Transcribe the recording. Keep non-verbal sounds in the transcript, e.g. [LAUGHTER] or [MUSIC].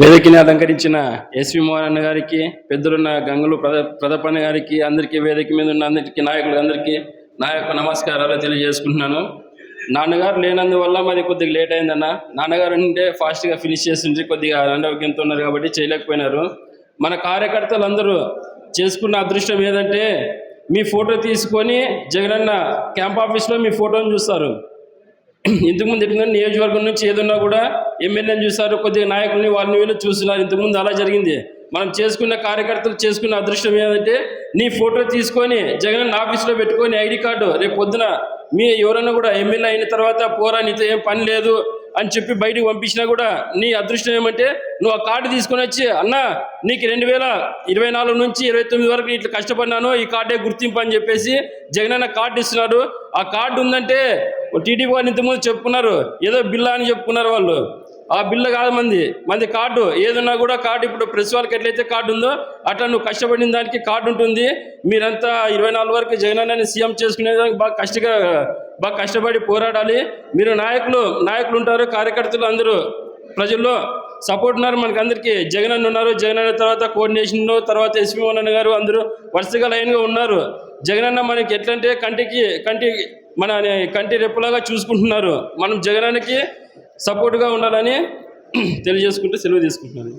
వేదికని అలంకరించిన ఎస్వి మోహన్ అన్న గారికి పెద్దలున్న గంగులు ప్రద ప్రదపన్న గారికి అందరికీ వేదిక మీద ఉన్న అందరికీ నాయకులు అందరికీ నా యొక్క నమస్కారాలు తెలియజేసుకుంటున్నాను. నాన్నగారు లేనందువల్ల మరి కొద్దిగా లేట్ అయిందన్న. నాన్నగారు ఉంటే ఫాస్ట్గా ఫినిష్ చేసింది కొద్దిగా అనారోగ్యంతో ఉన్నారు కాబట్టి చేయలేకపోయినారు. మన కార్యకర్తలు అందరూ చేసుకున్న అదృష్టం ఏదంటే మీ ఫోటో తీసుకొని జగనన్న క్యాంప్ ఆఫీస్లో మీ ఫోటోని చూస్తారు. ఇంతకుముందు ఎట్లుందంటే నియోజకవర్గం నుంచి ఏదన్నా కూడా ఎమ్మెల్యేని చూశారు కొద్దిగా నాయకుల్ని వాళ్ళని వీళ్ళు చూస్తున్నారు ఇంతకుముందు అలా జరిగింది. మనం చేసుకున్న కార్యకర్తలు చేసుకున్న అదృష్టం ఏంటంటే నీ ఫోటో తీసుకొని జగన్ ఆఫీస్లో పెట్టుకొని ఐడి కార్డు రేపు పొద్దున మీ ఎవరైనా కూడా ఎమ్మెల్యే అయిన తర్వాత పోరా నీతో ఏం పని లేదు అని చెప్పి బయటికి పంపించినా కూడా నీ అదృష్టం ఏమంటే నువ్వు ఆ కార్డు తీసుకొని వచ్చి అన్న నీకు రెండు వేల ఇరవై నాలుగు నుంచి ఇరవై తొమ్మిది వరకు ఇట్లా కష్టపడినాను ఈ కార్డే గుర్తింపు అని చెప్పేసి జగనన్న కార్డు ఇస్తున్నారు ఆ కార్డు ఉందంటే టీడీపీ వాళ్ళు ఇంతకుముందు చెప్పుకున్నారు. ఏదో బిల్లా అని చెప్పుకున్నారు వాళ్ళు. ఆ బిల్లు కాదు మంది. మంది కార్డు ఏదన్నా కూడా కార్డు ఇప్పుడు ప్రెస్ వాళ్ళకి ఎట్లయితే కార్డు ఉందో అట్లా నువ్వు కష్టపడిన దానికి కార్డు ఉంటుంది. మీరంతా ఇరవై నాలుగు వరకు జగన్ అని సీఎం చేసుకునేదానికి బాగా కష్టగా బాగా కష్టపడి పోరాడాలి. మీరు నాయకులు నాయకులు ఉంటారు కార్యకర్తలు అందరూ. ప్రజల్లో సపోర్ట్ ఉన్నారు మనకి అందరికీ. జగన్ అన్న ఉన్నారు జగన్ అన్న తర్వాత కోఆర్డినేషన్ తర్వాత ఎస్పీ మోహన్ గారు అందరూ వరుసగా లైన్గా ఉన్నారు. జగన్ అన్న మనకి ఎట్లంటే కంటికి కంటి మన కంటి రెప్పలాగా చూసుకుంటున్నారు. మనం జగనానికి సపోర్ట్గా ఉండాలని [CLEARS THROAT] తెలియజేసుకుంటూ సెలవు తీసుకుంటున్నాను.